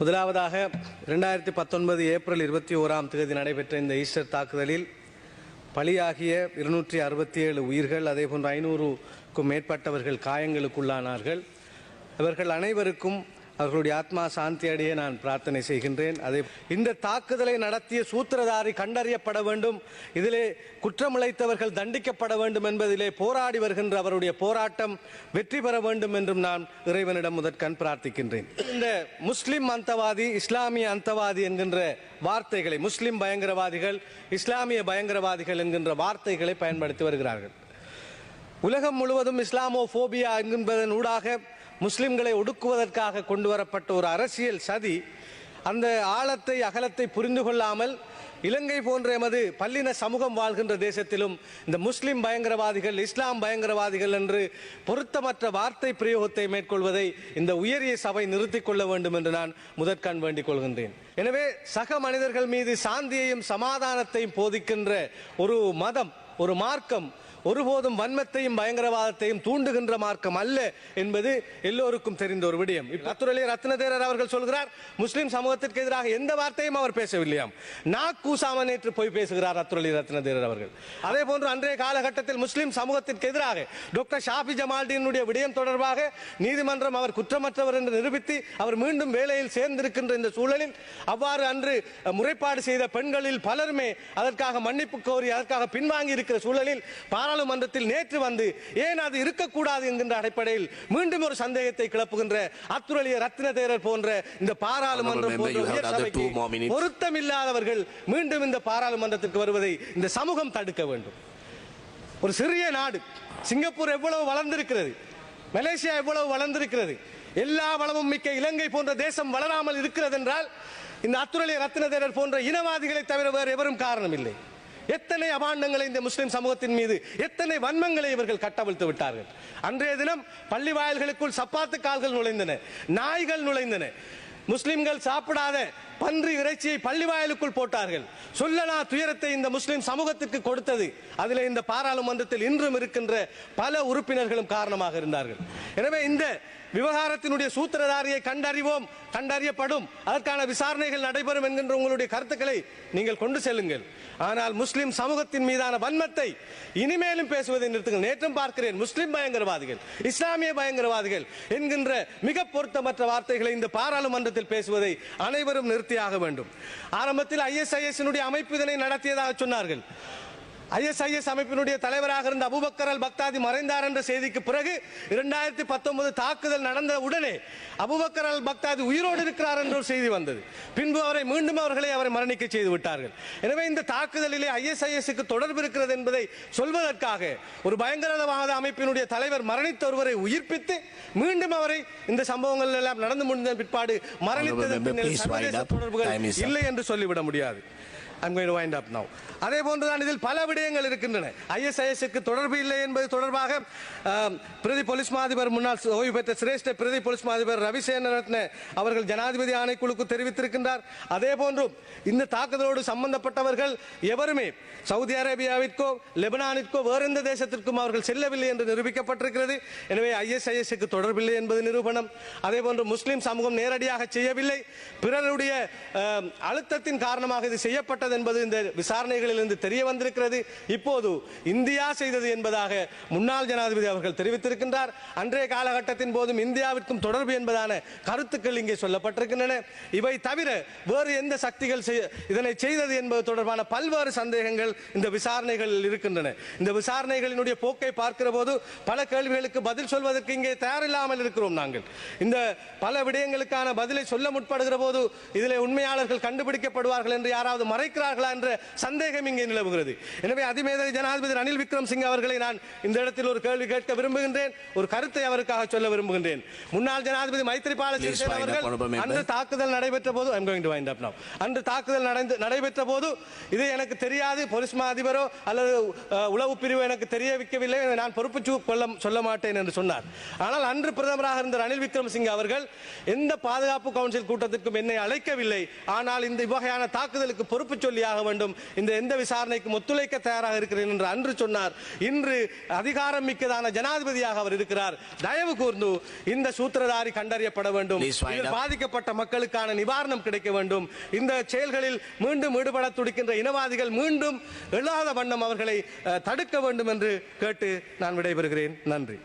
முதலாவதாக இரண்டாயிரத்தி பத்தொன்பது ஏப்ரல் இருபத்தி ஓராம் தேதி நடைபெற்ற இந்த ஈஸ்டர் தாக்குதலில் பலியாகிய இருநூற்றி அறுபத்தி ஏழு உயிர்கள் அதேபோன்று ஐநூறுக்கும் மேற்பட்டவர்கள் காயங்களுக்குள்ளானார்கள். இவர்கள் அனைவருக்கும் அவர்களுடைய ஆத்மா சாந்தி அடைய நான் பிரார்த்தனை செய்கின்றேன். அதே இந்த தாக்குதலை நடத்திய சூத்திரதாரி கண்டறியப்பட வேண்டும். இதிலே குற்றமிழைத்தவர்கள் தண்டிக்கப்பட வேண்டும் என்பதிலே போராடி வருகின்ற அவருடைய போராட்டம் வெற்றி பெற வேண்டும் என்றும் நான் இறைவனிடம் முதற்கண் பிரார்த்திக்கின்றேன். இந்த முஸ்லிம் அந்தவாதி இஸ்லாமிய அந்தவாதி என்கின்ற வார்த்தைகளை முஸ்லிம் பயங்கரவாதிகள் இஸ்லாமிய பயங்கரவாதிகள் என்கின்ற வார்த்தைகளை பயன்படுத்தி வருகிறார்கள். உலகம் முழுவதும் இஸ்லாமோபோபியா என்கின்றதன் ஊடாக முஸ்லிம்களை ஒடுக்குவதற்காக கொண்டு வரப்பட்ட ஒரு அரசியல் சதி அந்த ஆழத்தை அகலத்தை புரிந்து கொள்ளாமல் இலங்கை போன்ற எமது பல்லின சமூகம் வாழ்கின்ற தேசத்திலும் இந்த முஸ்லிம் பயங்கரவாதிகள் இஸ்லாம் பயங்கரவாதிகள் என்று பொருத்தமற்ற வார்த்தை பிரயோகத்தை மேற்கொள்வதை இந்த உயரிய சபை நிறுத்திக் கொள்ள வேண்டும் என்று நான் முதற்கண் வேண்டிக் கொள்கின்றேன். எனவே சக மனிதர்கள் மீது சாந்தியையும் சமாதானத்தையும் போதிக்கின்ற ஒரு மதம் ஒரு மார்க்கம் ஒருபோதும் வன்மத்தையும் பயங்கரவாதத்தையும் தூண்டுகின்ற மார்க்கம் அல்ல என்பது எல்லோருக்கும் தெரிந்த ஒரு விடயம். அத்துறையிலே ரத்னதேரர் அவர்கள் சொல்கிறார் முஸ்லிம் சமூகத்திற்கு எதிராக எந்த வார்த்தையும் அவர் பேசவில்லையாம். நாக்கூசாம நேற்று போய் பேசுகிறார் அத்துறையிலே ரத்னதேரர் அவர்கள். அதே போன்று அன்றைய காலகட்டத்தில் முஸ்லிம் சமூகத்திற்கு எதிராக டாக்டர் ஷாபி ஜமால்டீனுடைய விடயம் தொடர்பாக நீதிமன்றம் அவர் குற்றமற்றவர் என்று நிரூபித்து அவர் மீண்டும் வேலையில் சேர்ந்திருக்கின்ற இந்த சூழலில் அவ்வாறு அன்று முறைப்பாடு செய்த பெண்களில் பலருமே அதற்காக மன்னிப்பு கோரி அதற்காக பின்வாங்கி இருக்கிற சூழலில் பாராளுமன்றத்தில் நேற்று வந்து ஏன் அது இருக்கக்கூடாது என்கின்ற அடிப்படையில் மீண்டும் ஒரு சந்தேகத்தை கிளப்புகின்ற அத்துரலிய ரத்தின தேரர் போன்ற இந்த பாராளுமன்றம் போன்ற minutes. பொருத்தமில்லாதவர்கள் மீண்டும் இந்த பாராளுமன்றத்திற்கு வருவதை இந்த சமூகம் தடுக்க வேண்டும் ஒரு சிறிய நாடு சிங்கப்பூர் எவ்வளவு வளர்ந்திருக்கிறது மலேசியா எவ்வளவு வளர்ந்திருக்கிறது எல்லா வளமும் மிக்க இலங்கை போன்ற தேசம் வளராமல் இருக்கிறது என்றால் இந்த அத்துரலிய ரத்தினதேரர் போன்ற இனவாதிகளை தவிர வேறு எவரும் காரணம் இல்லை எத்தனை அபாண்டங்களை இந்த முஸ்லிம் சமூகத்தின் மீது எத்தனை வன்மங்களை இவர்கள் கட்டவிழ்த்து விட்டார்கள். அன்றைய தினம் பள்ளி வாயில்களுக்குள் சப்பாத்து கால்கள் நுழைந்தன நாய்கள் நுழைந்தன. முஸ்லிம்கள் சாப்பிடாத பன்றி இறைச்சியை பள்ளி வாயிலுக்குள் போட்டார்கள். சொல்லனா துயரத்தை இந்த முஸ்லிம் சமூகத்திற்கு கொடுத்தது. அதில் இந்த பாராளுமன்றத்தில் இன்றும் இருக்கின்ற பல உறுப்பினர்களும் காரணமாக இருந்தார்கள். எனவே இந்த விவகாரத்தினுடைய சூத்திரதாரியை கண்டறிவோம் கண்டறியப்படும். அதற்கான விசாரணைகள் நடைபெறும் என்கின்ற உங்களுடைய கருத்துக்களை நீங்கள் கொண்டு செல்லுங்கள். ஆனால் முஸ்லிம் சமூகத்தின் மீதான வன்மத்தை இனிமேலும் பேசுவதை நிறுத்துங்கள். நேற்றும் பார்க்கிறேன் முஸ்லிம் பயங்கரவாதிகள் இஸ்லாமிய பயங்கரவாதிகள் என்கின்ற மிக பொருத்தமற்ற வார்த்தைகளை இந்த பாராளுமன்ற பாராளுமன்றத்தில் பேசுவதை அனைவரும் நிறுத்தியாக வேண்டும். ஆரம்பத்தில் ஐஎஸ்ஐஎஸ் அமைப்பு இதனை நடத்தியதாக சொன்னார்கள். ஐஎஸ்ஐஎஸ் அமைப்பினுடைய தலைவராக இருந்த அபுபக்கர் அல் பக்தாதி மறைந்தார் என்ற செய்திக்கு பிறகு இரண்டாயிரத்தி பத்தொன்பது தாக்குதல் நடந்த உடனே அபுபக்கர் அல் பக்தாதி உயிரோடு இருக்கிறார் என்ற ஒரு செய்தி வந்தது பின்பு அவரை மீண்டும் அவர்களை அவரை மரணிக்க செய்து விட்டார்கள் எனவே இந்த தாக்குதலிலே ஐஎஸ்ஐஎஸ்க்கு தொடர்பு இருக்கிறது என்பதை சொல்வதற்காக ஒரு பயங்கரவாத அமைப்பினுடைய தலைவர் மரணித்த ஒருவரை உயிர்ப்பித்து மீண்டும் அவரை இந்த சம்பவங்கள் எல்லாம் நடந்து முடிந்த பிற்பாடு மரணித்ததற்கு. தொடர்புகள். இல்லை என்று சொல்லிவிட முடியாது I'm going to wind up now. அதே போன்றுதான் இதில் பல விடயங்கள் இருக்கின்றன. ஐஎஸ்ஐஎஸ்க்கு தொடர்பு இல்லை என்பது தொடர்பாக பிரதி போலீஸ் மாதிபர் முன்னாள் ஓய்வு பெற்ற சிரேஷ்ட பிரதி போலீஸ் மாதிபர் ரவிசேனரத்ன அவர்கள் ஜனாதிபதி ஆணைக்குழுக்கு தெரிவித்திருக்கின்றார். அதே போன்று இந்த தாக்குதலோடு சம்பந்தப்பட்டவர்கள் எவருமே சவுதி அரேபியாவிற்கோ லெபனானிற்கோ வேறு எந்த தேசத்திற்கும் அவர்கள் செல்லவில்லை என்று நிரூபிக்கப்பட்டிருக்கிறது. எனவே ஐஎஸ்ஐஎஸ்க்கு தொடர்பில்லை என்பது நிரூபணம். அதே போன்று முஸ்லிம் சமூகம் நேரடியாக செய்யவில்லை. பிறருடைய அழுத்தத்தின் காரணமாக இது செய்யப்பட்டது என்பது இந்த விசாரணைகளிலிருந்து தெரிய வந்திருக்கிறது. இப்போது இந்தியா செய்தது என்பதாக முன்னாள் ஜனாதிபதி அவர்கள் தெரிவித்திருக்கின்றார். அன்றைய காலகட்டத்தின் போதும் இந்தியாவிற்கும் தொடர்பு என்பதான கருத்துக்கள் இங்கே சொல்லப்பட்டிருக்கின்றன. இவை தவிர வேறு எந்த சக்திகள் இதனை செய்தது என்பது தொடர்பான பல்வேறு சந்தேகங்கள் இந்த விசாரணைகளில் இருக்கின்றன. இந்த விசாரணைகளினுடைய போக்கை பார்க்கிற போது பல கேள்விகளுக்கு பதில் சொல்வதற்கு இங்கே தயாரில்லாமல் இருக்கிறோம் நாங்கள். இந்த பல விடயங்களுக்கான பதிலை சொல்ல முற்படுகிற போது இதில் உண்மையாளர்கள் கண்டுபிடிக்கப்படுவார்கள் என்று யாராவது மறைக்க மறைக்கிறார்களா என்ற சந்தேகம் இங்கே நிலவுகிறது. எனவே அதிமேதக ஜனாதிபதி ரணில் விக்ரம் சிங் அவர்களை நான் இந்த இடத்தில் ஒரு கேள்வி கேட்க விரும்புகின்றேன். ஒரு கருத்தை அவருக்காக சொல்ல விரும்புகின்றேன். முன்னாள் ஜனாதிபதி மைத்ரிபால சிறிசேன அவர்கள். அன்று தாக்குதல் நடைபெற்ற போது I'm going to wind up now. அன்று தாக்குதல் நடந்து நடைபெற்ற போது இது எனக்கு தெரியாது. போலீஸ் மா அதிபரோ அல்லது உளவு பிரிவு எனக்கு தெரிய வைக்கவில்லை நான் பொறுப்பு கொள்ள சொல்ல மாட்டேன் என்று சொன்னார். ஆனால் அன்று பிரதமராக இருந்த ரணில் விக்ரமசிங்க அவர்கள் எந்த பாதுகாப்பு கவுன்சில் கூட்டத்திற்கும் என்னை அழைக்கவில்லை. ஆனால் இந்த வகையான தாக்குதலுக்கு பொறுப்பு சொல்லியாக வேண்டும். இந்த எந்த விசாரணைக்கும் ஒத்துழைக்க தயாராக இருக்கிறேன் என்று அன்று சொன்னார். இன்று அதிகாரம் மிக்கதான ஜனாதிபதியாக அவர் இருக்கிறார். தயவு கூர்ந்து இந்த சூத்திரதாரி கண்டறியப்பட வேண்டும். பாதிக்கப்பட்ட மக்களுக்கான நிவாரணம் கிடைக்க வேண்டும். இந்த செயல்களில் மீண்டும் ஈடுபட துடிக்கின்ற இனவாதிகள் மீண்டும் எழாத வண்ணம் அவர்களை தடுக்க வேண்டும் என்று கேட்டு நான் விடைபெறுகிறேன். நன்றி.